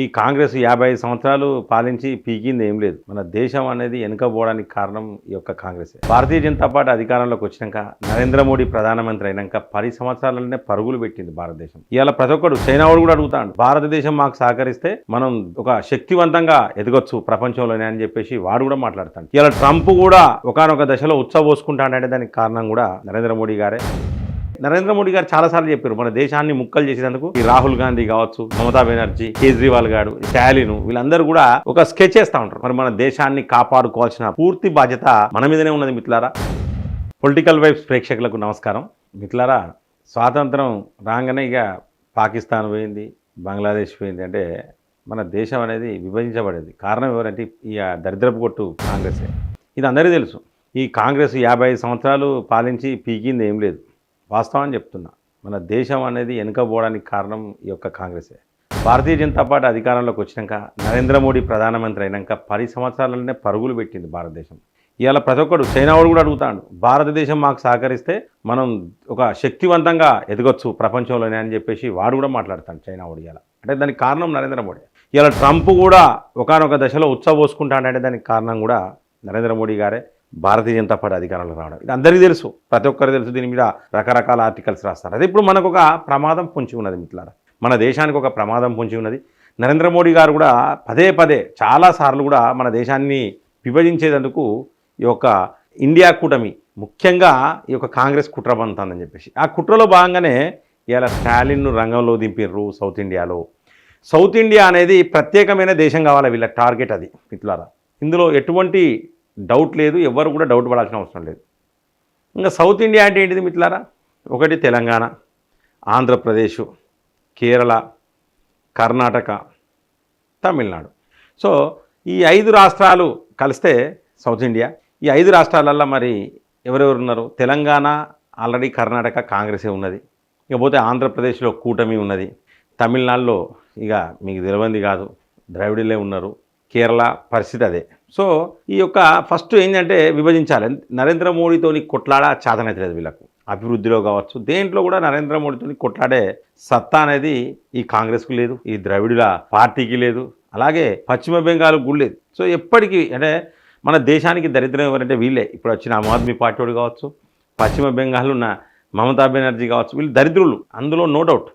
ఈ కాంగ్రెస్ యాభై ఐదు సంవత్సరాలు పాలించి పీకింది ఏం లేదు. మన దేశం అనేది వెనుకపోవడానికి కారణం ఈ యొక్క కాంగ్రెస్. భారతీయ జనతా పార్టీ అధికారంలోకి వచ్చినాక నరేంద్ర మోడీ ప్రధానమంత్రి అయినాక పది సంవత్సరాలనే పరుగులు పెట్టింది భారతదేశం. ఇవాళ ప్రతి ఒక్కడు చైనా వాడు కూడా అడుగుతాడు భారతదేశం మాకు సహకరిస్తే మనం ఒక శక్తివంతంగా ఎదగొచ్చు ప్రపంచంలోనే అని చెప్పేసి వాడు కూడా మాట్లాడతాడు. ఇవాళ ట్రంప్ కూడా ఒకనొక దశలో ఉత్సవోసుకుంటాడంటే దానికి కారణం కూడా నరేంద్ర మోడీ గారే. నరేంద్ర మోడీ గారు చాలాసార్లు చెప్పారు మన దేశాన్ని ముక్కలు చేసేందుకు ఈ రాహుల్ గాంధీ కావచ్చు మమతా బెనర్జీ కేజ్రీవాల్ గారు స్టాలిన్ వీళ్ళందరూ కూడా ఒక స్కెచ్ చేస్తూ ఉంటారు. మరి మన దేశాన్ని కాపాడుకోవాల్సిన పూర్తి బాధ్యత మన మీదనే ఉన్నది మిత్రులారా. పొలిటికల్ వైబ్స్ ప్రేక్షకులకు నమస్కారం. మిత్రులారా స్వాతంత్రం రాగానే ఇక పాకిస్తాన్ పోయింది బంగ్లాదేశ్ పోయింది అంటే మన దేశం అనేది విభజించబడేది. కారణం ఎవరంటే ఇక దరిద్రపు కొట్టు కాంగ్రెసే. ఇది అందరికీ తెలుసు. ఈ కాంగ్రెస్ యాభై ఐదు సంవత్సరాలు పాలించి పీకింది ఏం లేదు. వాస్తవం చెప్తున్నా. మన దేశం అనేది వెనుకపోవడానికి కారణం ఈ యొక్క కాంగ్రెసే. భారతీయ జనతా పార్టీ అధికారంలోకి వచ్చినాక నరేంద్ర మోడీ ప్రధానమంత్రి అయినాక పది సంవత్సరాలనే పరుగులు పెట్టింది భారతదేశం. ఇవాళ ప్రతి ఒక్కడు చైనా వాడు కూడా అడుగుతాడు భారతదేశం మాకు సహకరిస్తే మనం ఒక శక్తివంతంగా ఎదగొచ్చు ప్రపంచంలోనే అని చెప్పేసి వాడు కూడా మాట్లాడతాడు చైనా వాడు ఇవాళ అంటే దానికి కారణం నరేంద్ర మోడీ. ఇవాళ ట్రంప్ కూడా ఒకనొక దశలో ఉత్సవోసుకుంటాడంటే దానికి కారణం కూడా నరేంద్ర మోడీ గారే. భారతీయ జనతా పార్టీ అధికారంలో రావడం. ఇది అందరికీ తెలుసు. ప్రతి ఒక్కరికి తెలుసు. దీని మీద రకరకాల ఆర్టికల్స్ రాస్తారు. అదే ఇప్పుడు మనకు ఒక ప్రమాదం పొంచి ఉన్నది మిత్రులారా. మన దేశానికి ఒక ప్రమాదం పొంచి ఉన్నది. నరేంద్ర మోడీ గారు కూడా పదే పదే చాలాసార్లు కూడా మన దేశాన్ని విభజించేందుకు ఈ యొక్క ఇండియా కూటమి ముఖ్యంగా ఈ యొక్క కాంగ్రెస్ కుట్ర పంతుందని చెప్పేసి. ఆ కుట్రలో భాగంగానే ఇలా స్టాలిన్ను రంగంలో దింపిర్రు సౌత్ ఇండియాలో. సౌత్ ఇండియా అనేది ప్రత్యేకమైన దేశం కావాలి వీళ్ళ టార్గెట్ అది మిత్రులారా. ఇందులో ఎటువంటి డౌట్ లేదు ఎవ్వరు కూడా డౌట్ పడాల్సిన అవసరం లేదు. ఇంకా సౌత్ ఇండియా అంటే ఏంటిది మిత్రులారా? ఒకటి తెలంగాణ ఆంధ్రప్రదేశ్ కేరళ కర్ణాటక తమిళనాడు. సో ఈ ఐదు రాష్ట్రాలు కలిస్తే సౌత్ ఇండియా. ఈ ఐదు రాష్ట్రాలల్లో మరి ఎవరెవరు ఉన్నారు? తెలంగాణ ఆల్రెడీ కర్ణాటక కాంగ్రెసే ఉన్నది. ఇకపోతే ఆంధ్రప్రదేశ్లో కూటమి ఉన్నది. తమిళనాడులో ఇక మీకు తెలియంది కాదు. ద్రవిడులే ఉన్నారు. కేరళ పరిస్థితి అదే. సో ఈ యొక్క ఫస్ట్ ఏంటంటే విభజించాలి. నరేంద్ర మోడీతోని కొట్లాడ చాతనైతే లేదు వీళ్ళకు. అభివృద్ధిలో కావచ్చు. దేంట్లో కూడా నరేంద్ర మోడీతోని కొట్లాడే సత్తా అనేది ఈ కాంగ్రెస్కు లేదు ఈ ద్రవిడుల పార్టీకి లేదు. అలాగే పశ్చిమ బెంగాల్ కూడా లేదు. సో ఎప్పటికీ అంటే మన దేశానికి దరిద్రం ఎవరంటే వీళ్ళే. ఇప్పుడు వచ్చిన ఆమ్ ఆద్మీ పార్టీ వాడు కావచ్చు పశ్చిమ బెంగాల్ ఉన్న మమతా బెనర్జీ కావచ్చు వీళ్ళు దరిద్రులు. అందులో నో డౌట్.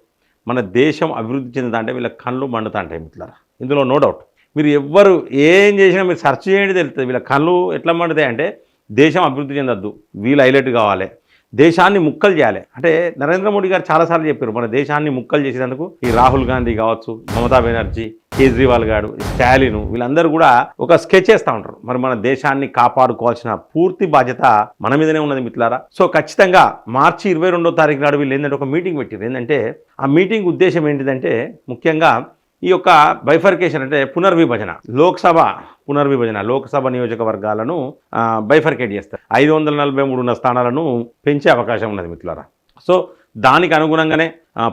మన దేశం అభివృద్ధి చెందుతా వీళ్ళ కళ్ళు మండుతా అంటే మిత్రులారా. ఇందులో నో డౌట్. మీరు ఎవ్వరు ఏం చేసినా మీరు సెర్చ్ చేయండి తెలుస్తుంది. వీళ్ళ కళ్ళు ఎట్లా మండుతాయి అంటే దేశం అభివృద్ధి చెందొద్దు. వీళ్ళు హైలైట్ కావాలి. దేశాన్ని ముక్కలు చేయాలి. అంటే నరేంద్ర మోడీ గారు చాలాసార్లు చెప్పారు మన దేశాన్ని ముక్కలు చేసేందుకు ఈ రాహుల్ గాంధీ కావచ్చు మమతా బెనర్జీ కేజ్రీవాల్ గారు స్టాలిన్ వీళ్ళందరూ కూడా ఒక స్కెచ్ చేస్తూ ఉంటారు. మరి మన దేశాన్ని కాపాడుకోవాల్సిన పూర్తి బాధ్యత మన మీదనే ఉన్నది మిత్రులారా. సో ఖచ్చితంగా మార్చి ఇరవై రెండో తారీఖు నాడు వీళ్ళు ఏంటంటే ఒక మీటింగ్ పెట్టారు ఏంటంటే ఆ మీటింగ్ ఉద్దేశం ఏంటిదంటే ముఖ్యంగా ఈ యొక్క బైఫర్కేషన్ అంటే పునర్విభజన లోక్సభ పునర్విభజన లోక్సభ నియోజకవర్గాలను బైఫర్కేట్ చేస్తారు. ఐదు వందల నలభై మూడు ఉన్న స్థానాలను పెంచే అవకాశం ఉన్నది మిత్రులారా. సో దానికి అనుగుణంగానే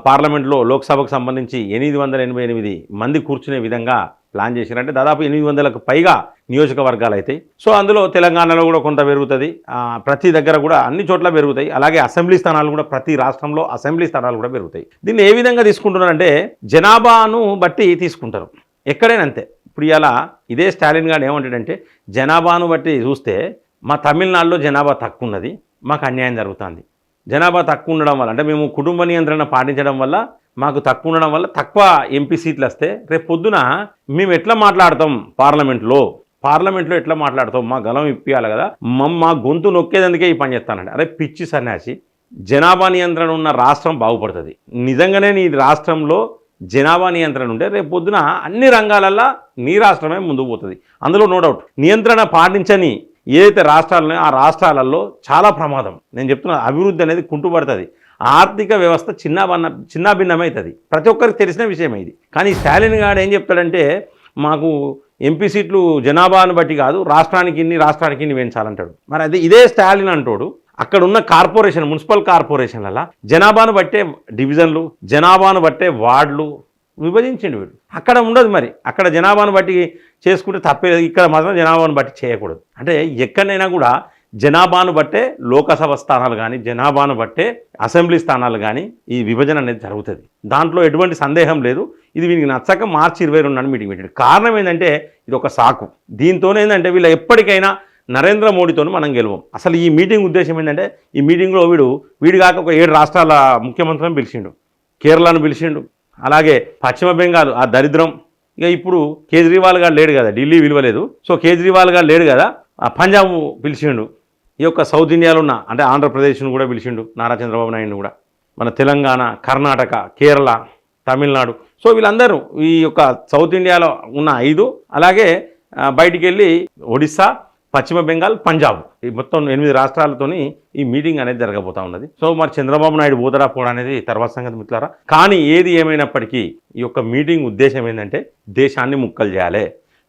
పార్లమెంట్లో లోక్సభకు సంబంధించి ఎనిమిది వందల ఎనభై ఎనిమిది మంది కూర్చునే విధంగా ప్లాన్ చేశారంటే దాదాపు ఎనిమిది వందలకు పైగా నియోజకవర్గాలు అవుతాయి సో అందులో తెలంగాణలో కూడా కొంత పెరుగుతుంది. ప్రతి దగ్గర కూడా అన్ని చోట్ల పెరుగుతాయి. అలాగే అసెంబ్లీ స్థానాలు కూడా ప్రతి రాష్ట్రంలో అసెంబ్లీ స్థానాలు కూడా పెరుగుతాయి. దీన్ని ఏ విధంగా తీసుకుంటున్నారంటే జనాభాను బట్టి తీసుకుంటారు. ఎక్కడైనా అంతే. ఇప్పుడు ఇలా ఇదే స్టాలిన్ గారు ఏమంటాడంటే జనాభాను బట్టి చూస్తే మా తమిళనాడులో జనాభా తక్కువ ఉన్నది మాకు అన్యాయం జరుగుతుంది. జనాభా తక్కువ ఉండడం వల్ల అంటే మేము కుటుంబ నియంత్రణ పాటించడం వల్ల మాకు తక్కువ ఉండడం వల్ల తక్కువ ఎంపీ సీట్లు వస్తే రేపు పొద్దున మేము ఎట్లా మాట్లాడతాం పార్లమెంట్లో? పార్లమెంట్లో ఎట్లా మాట్లాడతాం? మా గలం ఇప్పియాలి కదా. మా మా గొంతు నొక్కేదందుకే ఈ పని చేస్తానండి అరే పిచ్చి సన్యాసి జనాభా నియంత్రణ ఉన్న రాష్ట్రం బాగుపడుతుంది. నిజంగానే నీ రాష్ట్రంలో జనాభా నియంత్రణ ఉంటే రేపు పొద్దున అన్ని రంగాలల్లో నీ రాష్ట్రమే ముందుకు పోతుంది. అందులో నో డౌట్ నియంత్రణ పాటించని ఏదైతే రాష్ట్రాలున్నాయో ఆ రాష్ట్రాలలో చాలా ప్రమాదం. నేను చెప్తున్నా అభివృద్ధి అనేది కుంటుపడుతుంది. ఆర్థిక వ్యవస్థ చిన్న చిన్నాభిన్నమవుతుంది ప్రతి ఒక్కరికి తెలిసిన విషయం ఇది. కానీ స్టాలిన్ గారు ఏం చెప్తాడంటే మాకు ఎంపీ సీట్లు జనాభాను బట్టి కాదు రాష్ట్రానికి ఇన్ని రాష్ట్రానికి ఇన్ని పెంచాలంటాడు మరి అదే ఇదే స్టాలిన్ అంటాడు అక్కడ ఉన్న కార్పొరేషన్ మున్సిపల్ కార్పొరేషన్ల జనాభాను బట్టే డివిజన్లు జనాభాను బట్టే వార్డులు విభజించిండు వీడు అక్కడ ఉండదు మరి. అక్కడ జనాభాను బట్టి చేసుకుంటే తప్పే ఇక్కడ మాత్రం జనాభాను బట్టి చేయకూడదు. అంటే ఎక్కడైనా కూడా జనాభాను బట్టే లోకసభ స్థానాలు కానీ జనాభాను బట్టే అసెంబ్లీ స్థానాలు కానీ ఈ విభజన అనేది జరుగుతుంది. దాంట్లో ఎటువంటి సందేహం లేదు. ఇది వీనికి నచ్చక మార్చి ఇరవై రెండు నాడు మీటింగ్ పెట్టాడు. కారణం ఏంటంటే ఇది ఒక సాకు. దీంతోనే ఏంటంటే వీళ్ళు ఎప్పటికైనా నరేంద్ర మోడీతో మనం గెలవం. అసలు ఈ మీటింగ్ ఉద్దేశం ఏంటంటే ఈ మీటింగ్లో వీడు వీడు కాక ఒక ఏడు రాష్ట్రాల ముఖ్యమంత్రులను పిలిచిండు. కేరళను పిలిచిండు. అలాగే పశ్చిమ బెంగాల్ ఆ దరిద్రం. ఇక ఇప్పుడు కేజ్రీవాల్ గారు లేడు కదా ఢిల్లీ విలువలేదు. సో కేజ్రీవాల్ గారు లేడు కదా ఆ పంజాబ్ పిలిచిండు. ఈ యొక్క సౌత్ ఇండియాలో ఉన్న అంటే ఆంధ్రప్రదేశ్ను కూడా పిలిచిండు నారా చంద్రబాబు నాయుడు కూడా. మన తెలంగాణ కర్ణాటక కేరళ తమిళనాడు. సో వీళ్ళందరూ ఈ యొక్క సౌత్ ఇండియాలో ఉన్న ఐదు అలాగే బయటికి వెళ్ళి ఒడిస్సా పశ్చిమ బెంగాల్ పంజాబ్. ఈ మొత్తం ఎనిమిది రాష్ట్రాలతోని ఈ మీటింగ్ అనేది జరగబోతా ఉన్నది. సో మరి చంద్రబాబు నాయుడు పోతారా పోవడం అనేది తర్వాత సంగతి మిత్రులారా. కానీ ఏది ఏమైనప్పటికీ ఈ యొక్క మీటింగ్ ఉద్దేశం ఏంటంటే దేశాన్ని ముక్కలు చేయాలి.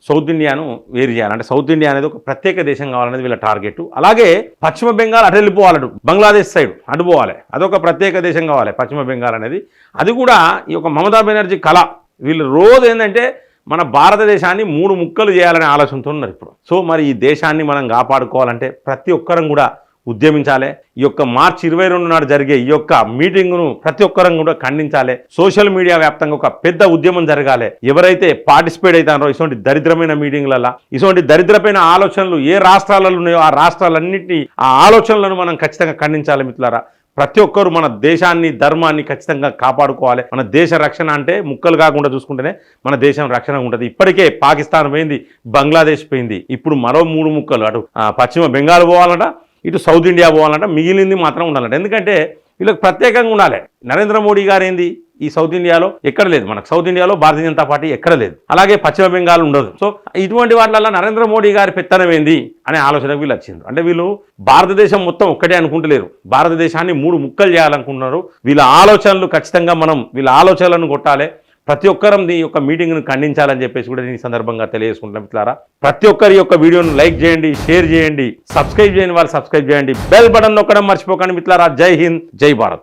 సౌత్ ఇండియాను వేరు చేయాలి. అంటే సౌత్ ఇండియా అనేది ఒక ప్రత్యేక దేశం కావాలనేది వీళ్ళ టార్గెట్ అలాగే పశ్చిమ బెంగాల్ అటు వెళ్ళిపోవాలడు బంగ్లాదేశ్ సైడ్ అటు పోవాలి. అదొక ప్రత్యేక దేశం కావాలి పశ్చిమ బెంగాల్ అనేది. అది కూడా ఈ యొక్క మమతా బెనర్జీ కళ. వీళ్ళు రోజు ఏంటంటే మన భారతదేశాన్ని మూడు ముక్కలు చేయాలనే ఆలోచనతో ఉన్నారు ఇప్పుడు. సో మరి ఈ దేశాన్ని మనం కాపాడుకోవాలంటే ప్రతి ఒక్కరం కూడా ఉద్యమించాలి. ఈ యొక్క మార్చి ఇరవై రెండు నాడు జరిగే ఈ యొక్క మీటింగ్ను ప్రతి ఒక్కరం కూడా ఖండించాలి. సోషల్ మీడియా వ్యాప్తంగా ఒక పెద్ద ఉద్యమం జరగాలి. ఎవరైతే పార్టిసిపేట్ అవుతారో ఇటువంటి దరిద్రమైన మీటింగ్లలో ఇటువంటి దరిద్రమైన ఆలోచనలు ఏ రాష్ట్రాలలో ఉన్నాయో ఆ రాష్ట్రాలన్నింటినీ ఆ ఆలోచనలను మనం ఖచ్చితంగా ఖండించాలి మిత్రులారా. ప్రతి ఒక్కరు మన దేశాన్ని ధర్మాన్ని ఖచ్చితంగా కాపాడుకోవాలి. మన దేశ రక్షణ అంటే ముక్కలు కాకుండా చూసుకుంటేనే మన దేశం రక్షణ ఉంటుంది. ఇప్పటికే పాకిస్తాన్ పోయింది బంగ్లాదేశ్ పోయింది. ఇప్పుడు మరో మూడు ముక్కలు అటు పశ్చిమ బెంగాల్ పోవాలంట ఇటు సౌత్ ఇండియా పోవాలంట మిగిలింది మాత్రం ఉండాలంట. ఎందుకంటే వీళ్ళకి ప్రత్యేకంగా ఉండాలి. నరేంద్ర మోడీ గారు ఏంది? ఈ సౌత్ ఇండియాలో ఎక్కడ లేదు. మనకు సౌత్ ఇండియాలో భారతీయ జనతా పార్టీ ఎక్కడ లేదు. అలాగే పశ్చిమ బెంగాల్ ఉండదు. సో ఇటువంటి వాటిలలో నరేంద్ర మోడీ గారి పెత్తనం ఏంది అనే ఆలోచనకు వీళ్ళు వచ్చింది అంటే వీళ్ళు భారతదేశం మొత్తం ఒక్కటే అనుకుంటలేరు. భారతదేశాన్ని మూడు ముక్కలు చేయాలనుకుంటున్నారు. వీళ్ళ ఆలోచనలు ఖచ్చితంగా మనం వీళ్ళ ఆలోచనలను కొట్టాలి. ప్రతి ఒక్కరం దీని యొక్క మీటింగ్ను ఖండించాలని చెప్పేసి కూడా నేను ఈ సందర్భంగా తెలియజేసుకుంటాం మిత్రులారా ప్రతి ఒక్కరి యొక్క వీడియోను లైక్ చేయండి షేర్ చేయండి సబ్స్క్రైబ్ చేయని వాళ్ళు సబ్స్క్రైబ్ చేయండి. బెల్ బటన్ నొక్కడం మర్చిపోకండి. మిత్రులారా జై హింద్ జై భారత్.